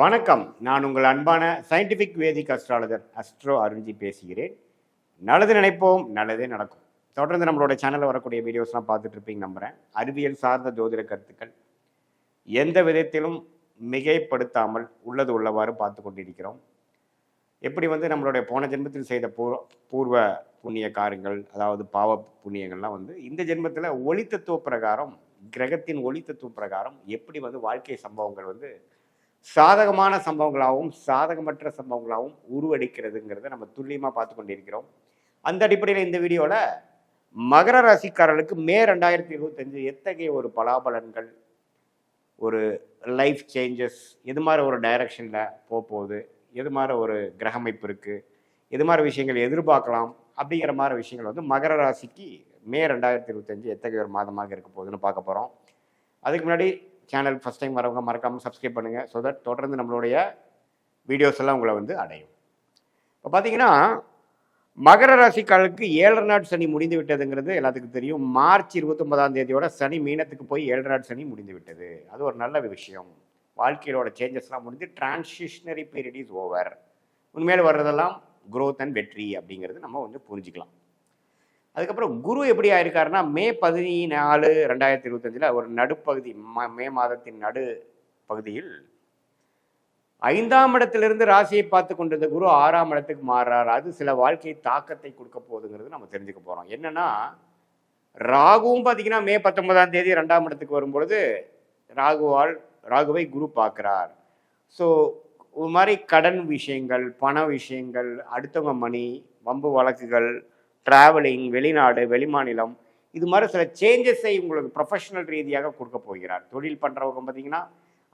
வணக்கம். நான் உங்கள் அன்பான scientific Vedic astrologer astro Arunji பேசுகிறேன். நல்லது நினைப்போம் நல்லதே நடக்கும். தொடர்ந்து நம்மளோட சேனலில் வரக்கூடிய வீடியோஸ்லாம் பார்த்துட்டு இருப்பீங்க நம்புகிறேன் அறிவியல் சார்ந்த ஜோதிட கருத்துக்கள் எந்த விதத்திலும் மிகைப்படுத்தாமல் உள்ளது உள்ளவாறு பார்த்து கொண்டிருக்கிறோம். எப்படி வந்து நம்மளுடைய போன ஜென்மத்தில் செய்த பூர்வ பூர்வ புண்ணிய காரியங்கள் அதாவது பாவ புண்ணியங்கள்லாம் வந்து இந்த ஜென்மத்தில் ஒளித்தத்துவ பிரகாரம் கிரகத்தின் ஒளித்தத்துவ பிரகாரம் எப்படி வந்து வாழ்க்கை சம்பவங்கள் வந்து சாதகமான சம்பவங்களாகவும் சாதகமற்ற சம்பவங்களாகவும் உருவெடுக்கிறதுங்கிறத நம்ம துல்லியமாக பார்த்து கொண்டிருக்கிறோம். அந்த அடிப்படையில் இந்த வீடியோவில் மகர ராசிக்காரர்களுக்கு மே ரெண்டாயிரத்தி இருபத்தஞ்சு எத்தகைய ஒரு பலாபலன்கள் ஒரு லைஃப் சேஞ்சஸ் எது மாதிரி ஒரு டைரக்ஷனில் போக போகுது எது மாதிரி ஒரு கிரக அமைப்பு இருக்குது எது மாதிரி விஷயங்கள் எதிர்பார்க்கலாம் அப்படிங்கிற மாதிரி விஷயங்கள் வந்து மகர ராசிக்கு மே ரெண்டாயிரத்தி இருபத்தஞ்சு எத்தகைய ஒரு மாதமாக இருக்க போகுதுன்னு பார்க்க போகிறோம் அதுக்கு முன்னாடி சேனல் ஃபஸ்ட் டைம் வரவங்க மறக்காமல் சப்ஸ்கிரைப் பண்ணுங்கள் ஸோ தட் தொடர்ந்து நம்மளுடைய வீடியோஸ் எல்லாம் உங்களை வந்து அடையும். இப்போ பார்த்தீங்கன்னா மகர ராசிக்காலுக்கு ஏழரை நாட் சனி முடிந்து விட்டதுங்கிறது எல்லாத்துக்கும் தெரியும். மார்ச் இருபத்தொன்பதாம் தேதியோட சனி மீனத்துக்கு போய் ஏழரை நாட் சனி முடிந்து விட்டது. அது ஒரு நல்ல விஷயம். வாழ்க்கையோட சேஞ்சஸ்லாம் முடிஞ்சு டிரான்சிஷனரி பீரியட் இஸ் ஓவர் உண்மையில் வர்றதெல்லாம் க்ரோத் அண்ட் வெற்றி அப்படிங்கிறது நம்ம வந்து புரிஞ்சுக்கலாம். அதுக்கப்புறம் குரு எப்படி ஆயிருக்காருன்னா மே பதினாலு ரெண்டாயிரத்தி இருபத்தஞ்சில் ஒரு நடுப்பகுதி மே மாதத்தின் நடு பகுதியில் ஐந்தாம் இடத்திலிருந்து ராசியை பார்த்து கொண்டிருந்த குரு ஆறாம் இடத்துக்கு மாறுறார். அது சில வாழ்க்கை தாக்கத்தை கொடுக்க போகுதுங்கிறது நம்ம தெரிஞ்சுக்க போகிறோம் என்னென்னா ராகுவும் பார்த்தீங்கன்னா மே பத்தொன்பதாம் தேதி ரெண்டாம் இடத்துக்கு வரும்பொழுது ராகுவால் ராகுவை குரு பார்க்குறார். ஸோ ஒரு மாதிரி கடன் விஷயங்கள் பண விஷயங்கள் அடுத்தவங்க மணி வம்பு வழக்குகள் டிராவலிங் வெளிநாடு வெளிமாநிலம் இது மாதிரி சில சேஞ்சஸை உங்களுக்கு ப்ரொஃபஷனல் ரீதியாக கொடுக்க போகிறார். தொழில் பண்ணுறவங்க பார்த்தீங்கன்னா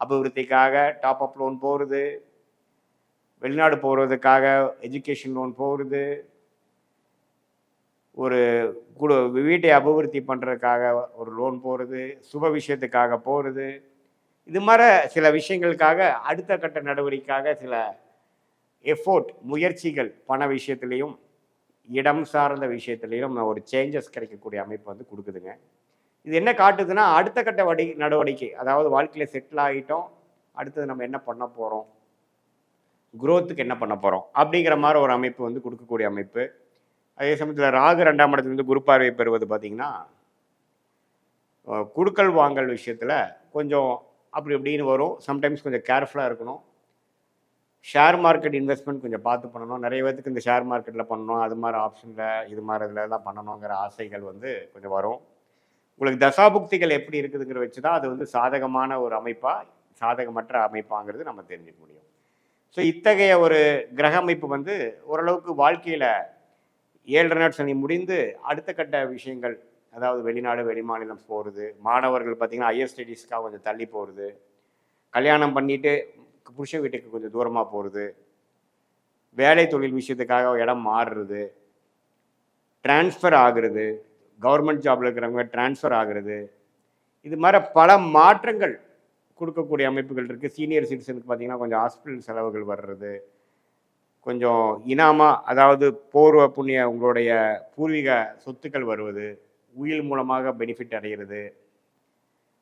அபிவிருத்திக்காக டாப் அப் லோன் போகிறது வெளிநாடு போகிறதுக்காக எஜுகேஷன் லோன் போகிறது ஒரு குடு வீட்டை அபிவிருத்தி பண்ணுறதுக்காக ஒரு லோன் போகிறது சுப விஷயத்துக்காக போகிறது இது மாதிரி சில விஷயங்களுக்காக அடுத்த கட்ட நடவடிக்கைக்காக சில எஃபோர்ட் முயற்சிகள் பண விஷயத்துலேயும் இடம் சார்ந்த விஷயத்துலையும் ஒரு சேஞ்சஸ் கிடைக்கக்கூடிய அமைப்பு வந்து கொடுக்குதுங்க. இது என்ன காட்டுதுன்னா அடுத்த கட்ட வடி நடவடிக்கை அதாவது வாழ்க்கையில் செட்டில் ஆகிட்டோம் அடுத்தது நம்ம என்ன பண்ண போகிறோம் குரோத்துக்கு என்ன பண்ண போகிறோம் அப்படிங்கிற மாதிரி ஒரு அமைப்பு வந்து கொடுக்கக்கூடிய அமைப்பு. அதே சமயத்தில் ராகு ரெண்டாம் இடத்துலேருந்து குரு பார்வை பெறுவது பார்த்திங்கன்னா குடுக்கல் வாங்கல் விஷயத்தில் கொஞ்சம் அப்படி இப்படின்னு வரும். சம்டைம்ஸ் கொஞ்சம் கேர்ஃபுல்லாக இருக்கணும். ஷேர் மார்க்கெட் இன்வெஸ்ட்மெண்ட் கொஞ்சம் பார்த்து பண்ணணும். நிறைய பேத்துக்கு இந்த ஷேர் மார்க்கெட்டில் பண்ணணும். அது மாதிரி ஆப்ஷனில் இது மாதிரி இதில் எல்லாம் பண்ணணுங்கிற ஆசைகள் வந்து கொஞ்சம் வரும். உங்களுக்கு தசாபுக்திகள் எப்படி இருக்குதுங்கிற வச்சு தான் அது வந்து சாதகமான ஒரு அமைப்பாக சாதகமற்ற அமைப்பாங்கிறது நம்ம தெரிஞ்சுக்க முடியும். ஸோ இத்தகைய ஒரு கிரக அமைப்பு வந்து ஓரளவுக்கு வாழ்க்கையில் ஏழரை நாட் சனி முடிந்து அடுத்த கட்ட விஷயங்கள் அதாவது வெளிநாடு வெளிமாநிலம் போகிறது மாணவர்கள் பார்த்திங்கன்னா ஹையர் ஸ்டடீஸ்க்காக கொஞ்சம் தள்ளி போகிறது கல்யாணம் பண்ணிட்டு புருஷ வீட்டுக்கு கொஞ்சம் தூரமாக போகிறது வேலை தொழில் விஷயத்துக்காக இடம் மாறுறது டிரான்ஸ்ஃபர் ஆகுறது கவர்மெண்ட் ஜாப்ல இருக்கிறவங்க டிரான்ஸ்ஃபர் ஆகுறது இது மாதிரி பல மாற்றங்கள் கொடுக்கக்கூடிய அமைப்புகள் இருக்குது சீனியர் சிட்டிசனுக்கு பார்த்தீங்கன்னா கொஞ்சம் ஹாஸ்பிட்டல் செலவுகள் வர்றது கொஞ்சம் இனாமா அதாவது பூர்வ புண்ணிய உங்களுடைய பூர்வீக சொத்துக்கள் வருவது உயில் மூலமாக பெனிஃபிட் அடைகிறது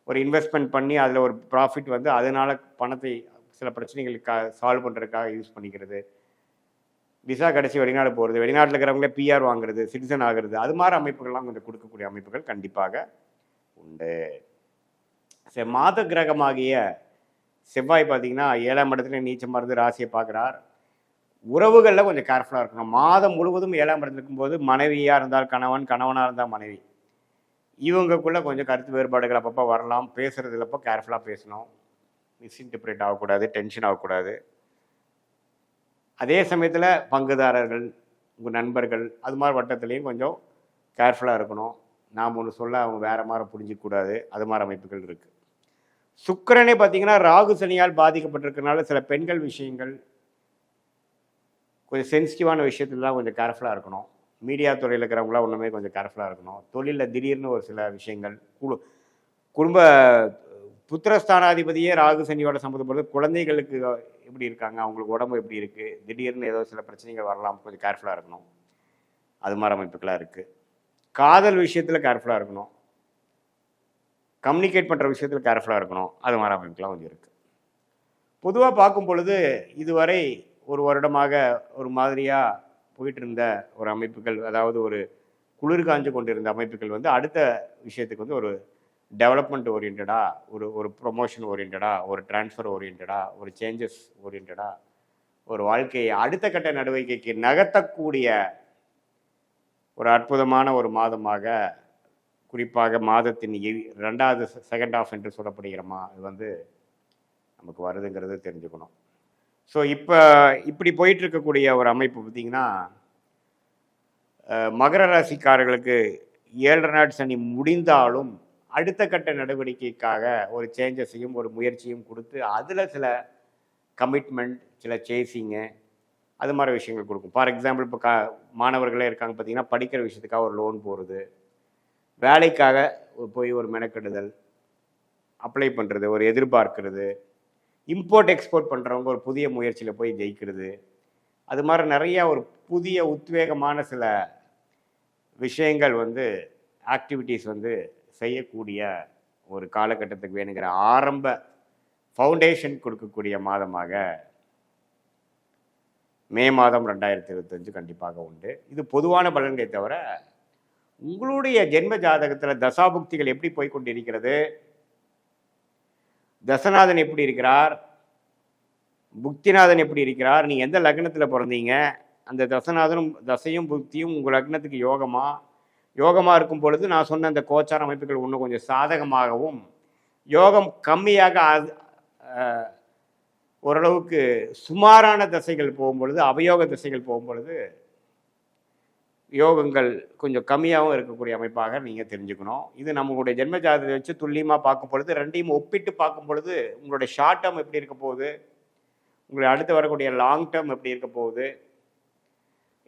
ஒரு இன்வெஸ்ட்மெண்ட் பண்ணி அதில் ஒரு ப்ராஃபிட் வந்து அதனால பணத்தை சில பிரச்சனைகளுக்காக சால்வ் பண்ணுறதுக்காக யூஸ் பண்ணிக்கிறது. விசா கடைசி வெளிநாடு போகிறது வெளிநாட்டில் இருக்கிறவங்களே பிஆர் வாங்குறது சிட்டிசன் ஆகிறது அது மாதிரி அமைப்புகள்லாம் கொஞ்சம் கொடுக்கக்கூடிய அமைப்புகள் கண்டிப்பாக உண்டு. சரி மாத கிரகமாகிய செவ்வாய் பார்த்தீங்கன்னா ஏழாம் இடத்துல நீச்சம் மருந்து ராசியை பார்க்குறார். உறவுகளில் கொஞ்சம் கேர்ஃபுல்லாக இருக்கணும். மாதம் முழுவதும் ஏழாம் இடத்துல இருக்கும்போது மனைவியாக இருந்தால் கணவன் கணவனாக இருந்தால் மனைவி. இவங்கக்குள்ளே கொஞ்சம் கருத்து வேறுபாடுகள் அப்பப்போ வரலாம். பேசுகிறதுலப்போ கேர்ஃபுல்லாக பேசணும். மிஸ்இன்டர்பிரேட் ஆகக்கூடாது டென்ஷன் ஆகக்கூடாது. அதே சமயத்தில் பங்குதாரர்கள் உங்கள் நண்பர்கள் அது மாதிரி வட்டத்துலேயும் கொஞ்சம் கேர்ஃபுல்லாக இருக்கணும். நாம் ஒன்று சொல்ல அவங்க வேறு மாதிரி புரிஞ்சிக்கூடாது அது மாதிரி அமைப்புகள் இருக்குது சுக்கிரனே பார்த்தீங்கன்னா ராகு சனியால் பாதிக்கப்பட்டிருக்கனால சில பெண்கள் விஷயங்கள் கொஞ்சம் சென்சிட்டிவான விஷயத்துலலாம் கொஞ்சம் கேர்ஃபுல்லாக இருக்கணும். மீடியா துறையில் இருக்கிறவங்களாம் ஒன்றுமே கொஞ்சம் கேர்ஃபுல்லாக இருக்கணும். தொழிலில் திடீர்னு ஒரு சில விஷயங்கள் குடு குடும்ப புத்திரஸ்தானாதிபதியே ராகு சனியோட சம்மந்தப்படுது குழந்தைகளுக்கு எப்படி இருக்காங்க? அவங்களுக்கு உடம்பு எப்படி இருக்குது திடீர்னு ஏதோ சில பிரச்சனைகள் வரலாம். கொஞ்சம் கேர்ஃபுல்லாக இருக்கணும். அது மாதிரி அமைப்புகளாக இருக்குது காதல் விஷயத்தில் கேர்ஃபுல்லாக இருக்கணும். கம்யூனிகேட் பண்ணுற விஷயத்தில் கேர்ஃபுல்லாக இருக்கணும். அது மாதிரி அமைப்புலாம் கொஞ்சம் இருக்குது பொதுவாக பார்க்கும் பொழுது இதுவரை ஒரு வருடமாக ஒரு மாதிரியாக போயிட்டு இருந்த ஒரு அமைப்புகள் அதாவது ஒரு குளிர் காஞ்சு கொண்டிருந்த அமைப்புகள் வந்து அடுத்த விஷயத்துக்கு வந்து ஒரு டெவலப்மெண்ட் ஓரியன்டாக ஒரு ஒரு ப்ரொமோஷன் ஓரியன்டாக ஒரு டிரான்ஸ்ஃபர் ஓரியன்டாக ஒரு சேஞ்சஸ் ஓரியன்டாக ஒரு வாழ்க்கையை அடுத்த கட்ட நடவடிக்கைக்கு நகர்த்தக்கூடிய ஒரு அற்புதமான ஒரு மாதமாக குறிப்பாக மாதத்தின் ரெண்டாவது செகண்ட் ஆஃப் என்று சொல்லப்படுகிற மா இது வந்து நமக்கு வருதுங்கிறது தெரிஞ்சுக்கணும். ஸோ இப்போ இப்படி போயிட்டு இருக்கக்கூடிய ஒரு அமைப்பு பார்த்திங்கன்னா மகர ராசிக்காரர்களுக்கு ஏழரை நாட் சனி முடிந்தாலும் அடுத்த கட்ட நடவடிக்கைக்காக ஒரு சேஞ்சஸையும் ஒரு முயற்சியும் கொடுத்து அதில் சில கமிட்மெண்ட் சில சேசிங்கு அது மாதிரி விஷயங்கள் கொடுக்கும். ஃபார் எக்ஸாம்பிள் இப்போ கா மாணவர்களே இருக்காங்க பார்த்தீங்கன்னா படிக்கிற விஷயத்துக்காக ஒரு லோன் போகிறது வேலைக்காக போய் ஒரு மெனக்கெடுதல் அப்ளை பண்ணுறது ஒரு எதிர்பார்க்கிறது இம்போர்ட் எக்ஸ்போர்ட் பண்ணுறவங்க ஒரு புதிய முயற்சியில் போய் ஜெயிக்கிறது அது மாதிரி நிறையா ஒரு புதிய உத்வேகமான சில விஷயங்கள் வந்து ஆக்டிவிட்டீஸ் வந்து செய்யக்கூடிய ஒரு காலகட்டத்துக்கு வேணுங்கிற ஆரம்ப ஃபவுண்டேஷன் கொடுக்கக்கூடிய மாதமாக மே மாதம் ரெண்டாயிரத்தி இருபத்தஞ்சு கண்டிப்பாக உண்டு. இது பொதுவான பலன்களை தவிர உங்களுடைய ஜென்ம ஜாதகத்தில் தசாபுக்திகள் எப்படி போய்கொண்டிருக்கிறது தசநாதன் எப்படி இருக்கிறார்? புக்திநாதன் எப்படி இருக்கிறார்? நீ எந்த லக்னத்தில் பிறந்தீங்க? அந்த தசநாதனும் தசையும் புக்தியும் உங்கள் லக்னத்துக்கு யோகமாக யோகமாக இருக்கும் பொழுது நான் சொன்ன அந்த கோச்சார அமைப்புகள் இன்னும் கொஞ்சம் சாதகமாகவும் யோகம் கம்மியாக அது- ஓரளவுக்கு சுமாரான தசைகள் போகும்பொழுது அவயோக திசைகள் போகும்பொழுது யோகங்கள் கொஞ்சம் கம்மியாகவும் இருக்கக்கூடிய அமைப்பாக நீங்கள் தெரிஞ்சுக்கணும். இது நம்மளுடைய ஜென்ம ஜாதகத்தை வச்சு துல்லியமாக பார்க்கும் பொழுது ரெண்டையும் ஒப்பிட்டு பார்க்கும் பொழுது உங்களுடைய ஷார்ட் டேர்ம் எப்படி இருக்க போகுது? உங்களுடைய அடுத்து வரக்கூடிய லாங் டேர்ம் எப்படி இருக்க போகுது?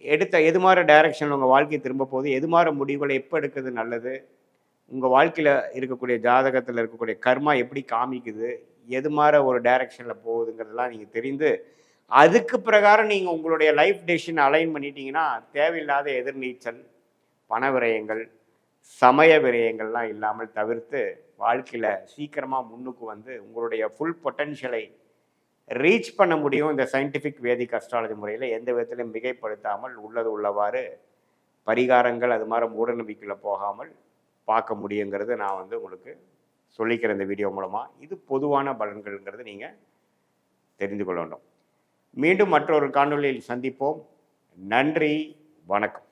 எடுத்த எது மாதிரி டைரக்ஷன் உங்கள் வாழ்க்கை திரும்ப போகுது? எது மாதிரி முடிவுகளை எப்போ எடுக்கிறது நல்லது? உங்கள் வாழ்க்கையில் இருக்கக்கூடிய ஜாதகத்தில் இருக்கக்கூடிய கர்மா எப்படி காமிக்குது? எது மாதிரி ஒரு டைரக்ஷனில் போகுதுங்கிறதெல்லாம் நீங்கள் தெரிந்து அதுக்கு பிரகாரம் நீங்கள் உங்களுடைய லைஃப் டெசிஷன் அலைன் பண்ணிட்டீங்கன்னா தேவையில்லாத எதிர்நீச்சல் பண விரயங்கள் சமய விரயங்கள்லாம் இல்லாமல் தவிர்த்து வாழ்க்கையில் சீக்கிரமாக முன்னுக்கு வந்து உங்களுடைய ஃபுல் பொட்டன்ஷியலை ரீச் பண்ண முடியும் இந்த சயின்டிஃபிக் வேதிக் அஸ்ட்ராலஜி முறையில். எந்த விதத்திலும் மிகைப்படுத்தாமல் உள்ளது உள்ளவாறு பரிகாரங்கள் அது மாதிரி மூடநம்பிக்கையில் போகாமல் பார்க்க முடியுங்கிறது நான் வந்து உங்களுக்கு சொல்லிக்கிறேன் இந்த வீடியோ மூலமாக இது பொதுவான பலன்கள்ங்கிறது நீங்கள் தெரிந்து கொள்ள வேண்டும். மீண்டும் மற்றொரு காணொலியில் சந்திப்போம். நன்றி வணக்கம்.